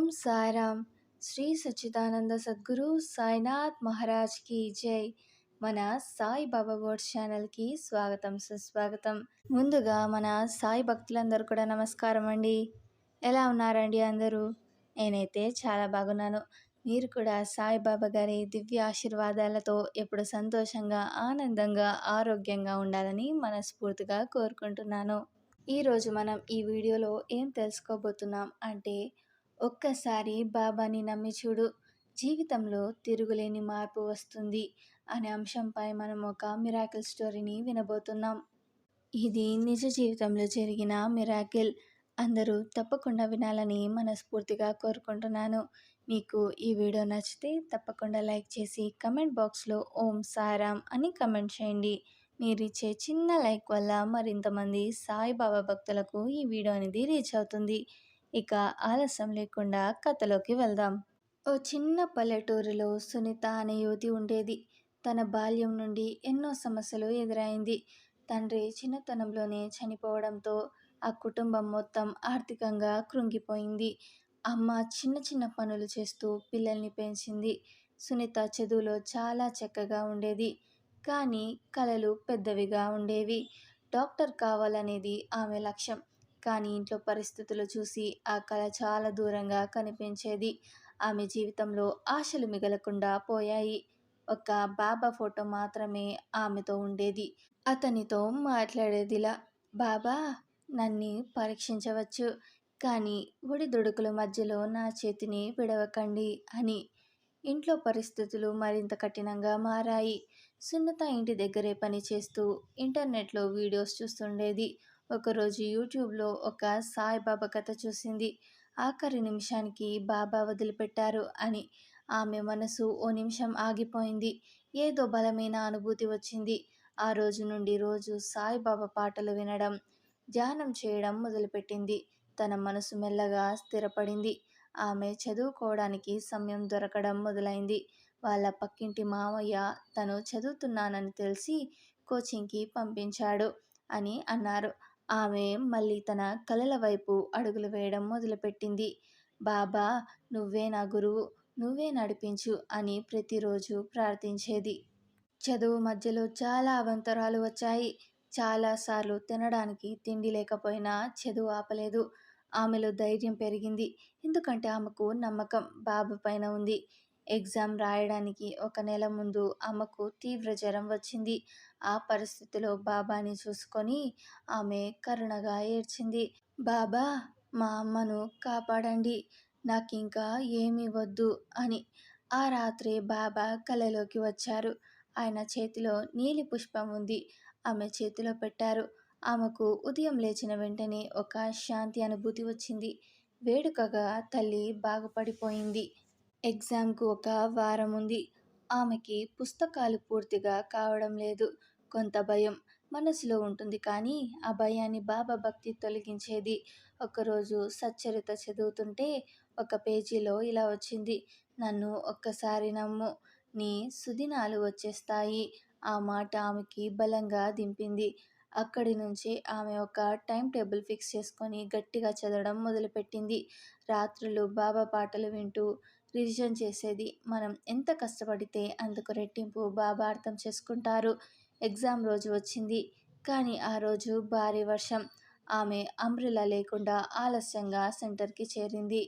ఓం సారాం. శ్రీ సచ్చిదానంద సద్గురు సాయినాథ్ మహారాజ్కి జై. మన సాయి బాబా వర్డ్ ఛానల్కి స్వాగతం సుస్వాగతం. ముందుగా మన సాయి భక్తులందరూ కూడా నమస్కారం అండి. ఎలా ఉన్నారండి అందరూ? నేనైతే చాలా బాగున్నాను. మీరు కూడా సాయిబాబా గారి దివ్య ఆశీర్వాదాలతో ఎప్పుడు సంతోషంగా ఆనందంగా ఆరోగ్యంగా ఉండాలని మనస్ఫూర్తిగా కోరుకుంటున్నాను. ఈరోజు మనం ఈ వీడియోలో ఏం తెలుసుకోబోతున్నాం అంటే ఒక్కసారి బాబాని నమ్మి చూడు జీవితంలో తిరుగులేని మార్పు వస్తుంది అనే అంశంపై మనం ఒక మిరాకిల్ స్టోరీని వినబోతున్నాం. ఇది నిజ జీవితంలో జరిగిన మిరాకిల్. అందరూ తప్పకుండా వినాలని మనస్ఫూర్తిగా కోరుకుంటున్నాను. మీకు ఈ వీడియో నచ్చితే తప్పకుండా లైక్ చేసి కమెంట్ బాక్స్లో ఓం సారామ్ అని కమెంట్ చేయండి. మీరు ఇచ్చే చిన్న లైక్ వల్ల మరింతమంది సాయిబాబా భక్తులకు ఈ వీడియో అనేది రీచ్ అవుతుంది. ఇక ఆలస్యం లేకుండా కథలోకి వెళ్దాం. ఓ చిన్న పల్లెటూరులో సునీత అనే యువతి ఉండేది. తన బాల్యం నుండి ఎన్నో సమస్యలు ఎదురైంది. తండ్రి చిన్నతనంలోనే చనిపోవడంతో ఆ కుటుంబం మొత్తం ఆర్థికంగా కృంగిపోయింది. అమ్మ చిన్న చిన్న పనులు చేస్తూ పిల్లల్ని పెంచింది. సునీత చదువులో చాలా చక్కగా ఉండేది. కానీ కళలు పెద్దవిగా ఉండేవి. డాక్టర్ కావాలనేది ఆమె లక్ష్యం. కానీ ఇంట్లో పరిస్థితులు చూసి ఆ కళ చాలా దూరంగా కనిపించేది. ఆమె జీవితంలో ఆశలు మిగలకుండా పోయాయి. ఒక బాబా ఫోటో మాత్రమే ఆమెతో ఉండేది. అతనితో మాట్లాడేదిలా బాబా నన్ను పరీక్షించవచ్చు కానీ ఒడిదుడుకుల మధ్యలో నా చేతిని విడవకండి అని. ఇంట్లో పరిస్థితులు మరింత కఠినంగా మారాయి. సున్నత ఇంటి దగ్గరే పనిచేస్తూ ఇంటర్నెట్లో వీడియోస్ చూస్తుండేది. ఒకరోజు యూట్యూబ్లో ఒక సాయిబాబా కథ చూసింది. ఆఖరి నిమిషానికి బాబా వదిలిపెట్టారు అని. ఆమె మనసు ఓ నిమిషం ఆగిపోయింది. ఏదో బలమైన అనుభూతి వచ్చింది. ఆ రోజు నుండి రోజు సాయిబాబా పాటలు వినడం ధ్యానం చేయడం మొదలుపెట్టింది. తన మనసు మెల్లగా స్థిరపడింది. ఆమె చదువుకోవడానికి సమయం దొరకడం మొదలైంది. వాళ్ళ పక్కింటి మామయ్య తను చదువుతున్నానని తెలిసి కోచింగ్కి పంపించాడు అని అన్నారు. ఆమె మళ్ళీ తన కలల వైపు అడుగులు వేయడం మొదలుపెట్టింది. బాబా నువ్వే నా గురువు నువ్వే నడిపించు అని ప్రతిరోజు ప్రార్థించేది. చదువు మధ్యలో చాలా అవంతరాలు వచ్చాయి. చాలాసార్లు తినడానికి తిండి లేకపోయినా చదువు ఆపలేదు. ఆమెలో ధైర్యం పెరిగింది. ఎందుకంటే ఆమెకు నమ్మకం బాబు పైన ఉంది. ఎగ్జామ్ రాయడానికి ఒక నెల ముందు అమ్మకు తీవ్ర జ్వరం వచ్చింది. ఆ పరిస్థితిలో బాబాని చూసుకొని ఆమె కరుణగా ఏడ్చింది. బాబా మా అమ్మను కాపాడండి నాకు ఇంకా ఏమీ వద్దు అని. ఆ రాత్రి బాబా కలలోకి వచ్చారు. ఆయన చేతిలో నీలి పుష్పం ఉంది. ఆమె చేతిలో పెట్టారు. ఆమెకు ఉదయం లేచిన వెంటనే ఒక శాంతి అనుభూతి వచ్చింది. వేడుకగా తల్లి బాగుపడిపోయింది. ఎగ్జామ్కు ఒక వారం ఉంది. ఆమెకి పుస్తకాలు పూర్తిగా కావడం లేదు. కొంత భయం మనసులో ఉంటుంది కానీ ఆ భయాన్ని బాబా భక్తి తొలగించేది. ఒకరోజు సచ్చరిత చదువుతుంటే ఒక పేజీలో ఇలా వచ్చింది. నన్ను ఒక్కసారి నమ్ము నీ సుదినాలు వచ్చేస్తాయి. ఆ మాట ఆమెకి బలంగా దింపింది. అక్కడి నుంచి ఆమె ఒక టైం టేబుల్ ఫిక్స్ చేసుకొని గట్టిగా చదవడం మొదలుపెట్టింది. రాత్రులు బాబా పాటలు వింటూ రివిజన్ చేసేది. మనం ఎంత కష్టపడితే అందుకు రెట్టింపు బాబా అర్థం చేసుకుంటారు. ఎగ్జామ్ రోజు వచ్చింది. కానీ ఆ రోజు భారీ వర్షం. ఆమె అంబ్రిలా లేకుండా ఆలస్యంగా సెంటర్కి చేరింది.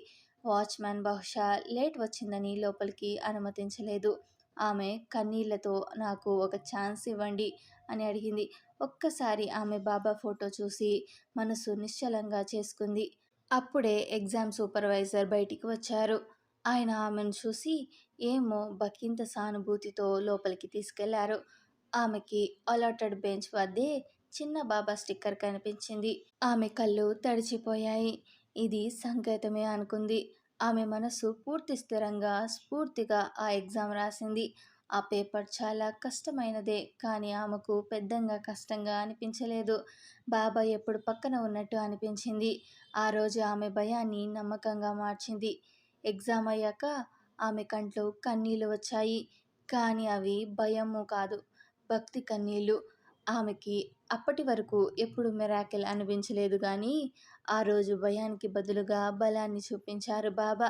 వాచ్మ్యాన్ బహుశా లేట్ వచ్చిందని లోపలికి అనుమతించలేదు. ఆమె కన్నీళ్ళతో నాకు ఒక ఛాన్స్ ఇవ్వండి అని అడిగింది. ఒక్కసారి ఆమె బాబా ఫోటో చూసి మనసు నిశ్చలంగా చేసుకుంది. అప్పుడే ఎగ్జామ్ సూపర్వైజర్ బయటికి వచ్చారు. ఆయన ఆమెను చూసి ఏమో బకింత సానుభూతితో లోపలికి తీసుకెళ్ళారు. ఆమెకి అలాటెడ్ బెంచ్ వద్దే చిన్న బాబా స్టిక్కర్ కనిపించింది. ఆమె కళ్ళు తడిచిపోయాయి. ఇది సంకేతమే అనుకుంది. ఆమె మనసు పూర్తి స్థిరంగా స్ఫూర్తిగా ఆ ఎగ్జామ్ రాసింది. ఆ పేపర్ చాలా కష్టమైనదే కానీ ఆమెకు పెద్దంగా కష్టంగా అనిపించలేదు. బాబా ఎప్పుడు పక్కన ఉన్నట్టు అనిపించింది. ఆ రోజు ఆమె భయాన్ని నమ్మకంగా మార్చింది. ఎగ్జామ్ అయ్యాక ఆమె కంట్లో కన్నీళ్ళు వచ్చాయి. కానీ అవి భయము కాదు. భక్తి కన్నీళ్ళు ఆమెకి అప్పటి వరకు ఎప్పుడు మిరాకిల్ అనిపించలేదు కానీ ఆ రోజు భయానికి బదులుగా బలాన్ని చూపించారు బాబా.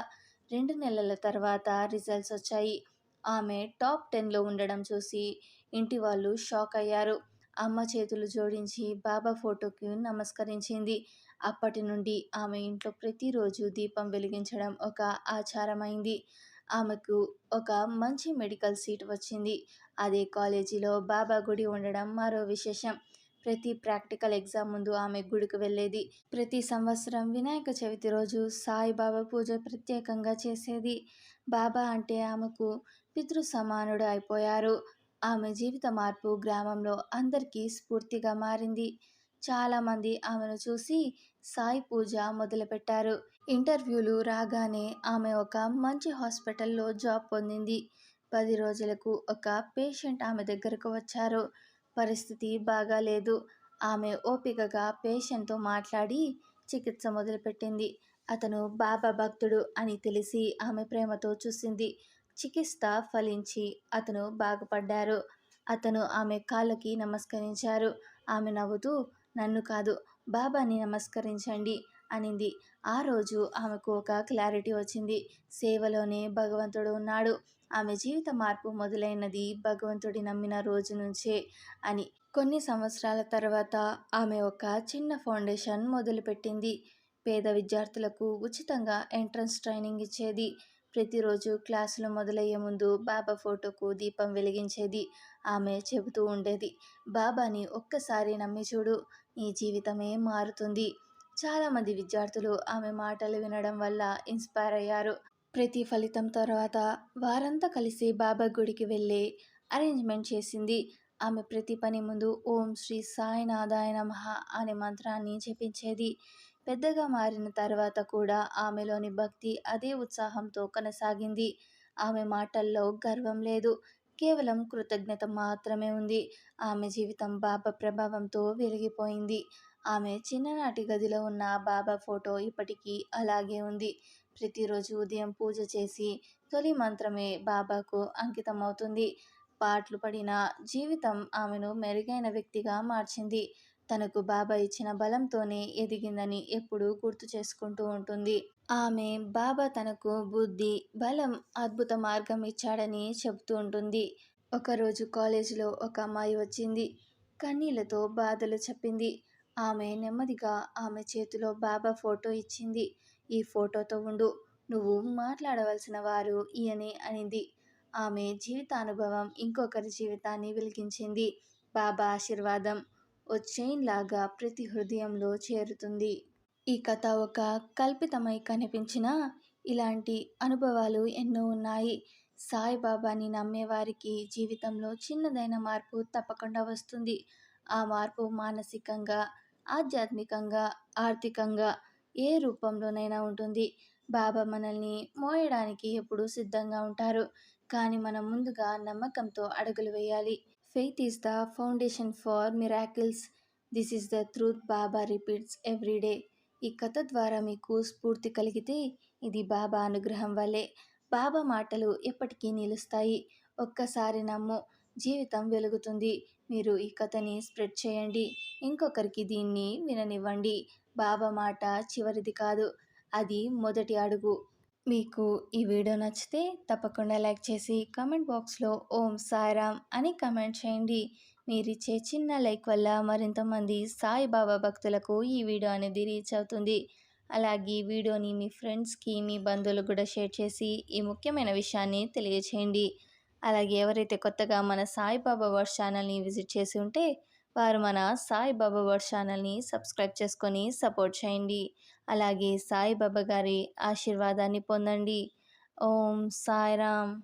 రెండు నెలల తర్వాత రిజల్ట్స్ వచ్చాయి. ఆమె టాప్ టెన్లో ఉండడం చూసి ఇంటి వాళ్ళు షాక్ అయ్యారు. అమ్మ చేతులు జోడించి బాబా ఫోటోకి నమస్కరించింది. అప్పటి నుండి ఆమె ఇంట్లో ప్రతిరోజు దీపం వెలిగించడం ఒక ఆచారమైంది. ఆమెకు ఒక మంచి మెడికల్ సీట్ వచ్చింది. అదే కాలేజీలో బాబా గుడి ఉండడం మరో విశేషం. ప్రతి ప్రాక్టికల్ ఎగ్జామ్ ముందు ఆమె గుడికి వెళ్ళేది. ప్రతి సంవత్సరం వినాయక చవితి రోజు సాయిబాబా పూజ ప్రత్యేకంగా చేసేది. బాబా అంటే ఆమెకు పితృ సమానుడు అయిపోయారు. ఆమె జీవిత మార్పు గ్రామంలో అందరికీ స్ఫూర్తిగా మారింది. చాలామంది ఆమెను చూసి సాయి పూజ మొదలుపెట్టారు. ఇంటర్వ్యూలు రాగానే ఆమె ఒక మంచి హాస్పిటల్లో జాబ్ పొందింది. పది రోజులకు ఒక పేషెంట్ ఆమె దగ్గరకు వచ్చారు. పరిస్థితి బాగాలేదు ఆమె ఓపికగా పేషెంట్తో మాట్లాడి చికిత్స మొదలుపెట్టింది. అతను బాబా భక్తుడు అని తెలిసి ఆమె ప్రేమతో చూసింది. చికిత్స ఫలించి అతను బాగుపడ్డారు. అతను ఆమె కాళ్ళకి నమస్కరించారు. ఆమె నవ్వుతూ నన్ను కాదు బాబాని నమస్కరించండి అనింది. ఆ రోజు ఆమెకు ఒక క్లారిటీ వచ్చింది. సేవలోనే భగవంతుడు ఉన్నాడు. ఆమె జీవిత మార్పు మొదలైనది భగవంతుడి నమ్మిన రోజు నుంచే అని. కొన్ని సంవత్సరాల తర్వాత ఆమె ఒక చిన్న ఫౌండేషన్ మొదలుపెట్టింది. పేద విద్యార్థులకు ఉచితంగా ఎంట్రన్స్ ట్రైనింగ్ ఇచ్చేది. ప్రతిరోజు క్లాసులు మొదలయ్యే ముందు బాబా ఫోటోకు దీపం వెలిగించేది. ఆమె చెబుతూ ఉండేది బాబాని ఒక్కసారి నమ్మి చూడు. నీ జీవితమే మారుతుంది. చాలామంది విద్యార్థులు ఆమె మాటలు వినడం వల్ల ఇన్స్పైర్ అయ్యారు. ప్రతి ఫలితం తర్వాత వారంతా కలిసి బాబా గుడికి వెళ్ళి అరేంజ్మెంట్ చేసింది. ఆమె ప్రతి పని ముందు ఓం శ్రీ సాయినాథాయ నమః అనే మంత్రాన్ని జపించేది. పెద్దగా మారిన తర్వాత కూడా ఆమెలోని భక్తి అదే ఉత్సాహంతో కొనసాగింది. ఆమె మాటల్లో గర్వం లేదు. కేవలం కృతజ్ఞత మాత్రమే ఉంది. ఆమె జీవితం బాబా ప్రభావంతో వెలిగిపోయింది. ఆమె చిన్ననాటి గదిలో ఉన్న బాబా ఫోటో ఇప్పటికీ అలాగే ఉంది. ప్రతిరోజు ఉదయం పూజ చేసి తొలి మంత్రమే బాబాకు అంకితమవుతుంది. పాటలు పడిన జీవితం ఆమెను మెరుగైన వ్యక్తిగా మార్చింది. తనకు బాబా ఇచ్చిన బలంతోనే ఎదిగిందని ఎప్పుడూ గుర్తు చేసుకుంటూ ఉంటుంది. ఆమె బాబా తనకు బుద్ధి బలం అద్భుత మార్గం ఇచ్చాడని చెబుతూ ఉంటుంది. ఒకరోజు కాలేజీలో ఒక అమ్మాయి వచ్చింది. కన్నీళ్ళతో బాధలు చెప్పింది. ఆమె నెమ్మదిగా ఆమె చేతిలో బాబా ఫోటో ఇచ్చింది. ఈ ఫోటోతో ఉండు. నువ్వు మాట్లాడవలసిన వారు ఈయనే అనింది. ఆమె జీవితానుభవం ఇంకొకరి జీవితాన్ని వెలిగించింది. బాబా ఆశీర్వాదం. ఓ చైన్ లాగా ప్రతి హృదయంలో చేరుతుంది. ఈ కథ ఒక కల్పితమై కనిపించిన ఇలాంటి అనుభవాలు ఎన్నో ఉన్నాయి. సాయిబాబాని నమ్మేవారికి జీవితంలో చిన్నదైన మార్పు తప్పకుండా వస్తుంది. ఆ మార్పు మానసికంగా ఆధ్యాత్మికంగా ఆర్థికంగా ఏ రూపంలోనైనా ఉంటుంది. బాబా మనల్ని మోయడానికి ఎప్పుడూ సిద్ధంగా ఉంటారు. కానీ మనం ముందుగా నమ్మకంతో అడుగులు వేయాలి. Faith is the foundation for miracles this is the truth Baba repeats every day ఈ కథ ద్వారా మీకు స్ఫూర్తి కలిగితే ఇది బాబా అనుగ్రహం వల్లే బాబా మాటలు ఎప్పటికీ నిలుస్తాయి. ఒక్కసారి నమ్ము జీవితం వెలుగుతుంది. మీరు ఈ కథని స్ప్రెడ్ చేయండి. ఇంకొకరికి దీన్ని విననివ్వండి. బాబా మాట చివరిది కాదు. అది మొదటి అడుగు. మీకు ఈ వీడియో నచ్చితే తప్పకుండా లైక్ చేసి కామెంట్ బాక్స్లో ఓం సాయిరామ్ అని కామెంట్ చేయండి. మీరిచ్చే చిన్న లైక్ వల్ల మరింతమంది సాయిబాబా భక్తులకు ఈ వీడియో అనేది రీచ్ అవుతుంది. అలాగే ఈ వీడియోని మీ ఫ్రెండ్స్కి మీ బంధువులకు కూడా షేర్ చేసి ఈ ముఖ్యమైన విషయాన్ని తెలియచేయండి. అలాగే ఎవరైతే కొత్తగా మన సాయిబాబా వర్డ్ ఛానల్ని విజిట్ చేసి ఉంటే వారు మన సాయిబాబా వర్డ్ ఛానల్ని సబ్స్క్రైబ్ చేసుకొని సపోర్ట్ చేయండి. అలాగే సాయిబాబా గారి ఆశీర్వాదాన్ని పొందండి. ఓం సాయిరామ్.